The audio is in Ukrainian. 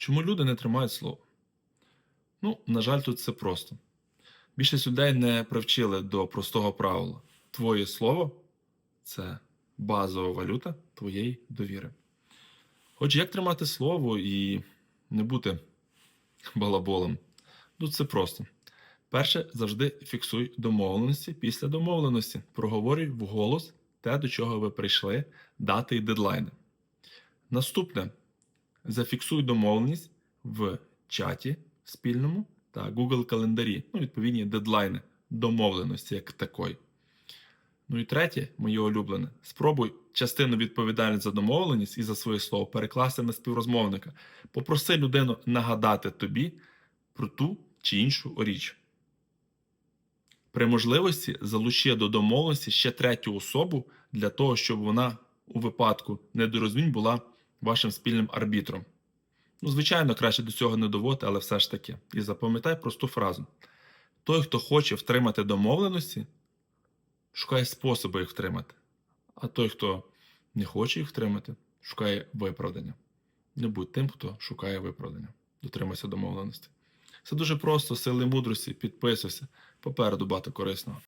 Чому люди не тримають слово? Ну, на жаль, тут все просто. Більшість людей не привчили до простого правила. Твоє слово це базова валюта твоєї довіри. Отже, як тримати слово і не бути балаболом? Ну, це просто. Перше, завжди фіксуй домовленості. Після домовленості проговорюй вголос те, до чого ви прийшли, дати і дедлайни. Наступне, зафіксуй домовленість в чаті спільному та Google календарі, ну, відповідні дедлайни домовленості як такої. Ну і третє, моє улюблене, спробуй частину відповідальності за домовленість і за своє слово перекласти на співрозмовника. Попроси людину нагадати тобі про ту чи іншу річ. При можливості залучи до домовленості ще третю особу для того, щоб вона у випадку недорозумінь була вашим спільним арбітром. Ну, звичайно, краще до цього не доводити, але все ж таки. І запам'ятай просту фразу: той, хто хоче втримати домовленості, шукає способи їх втримати. А той, хто не хоче їх втримати, шукає виправдання. Не будь тим, хто шукає виправдання. Дотримайся домовленості. Все дуже просто, сили мудрості, підписуйся. Попереду багато корисного.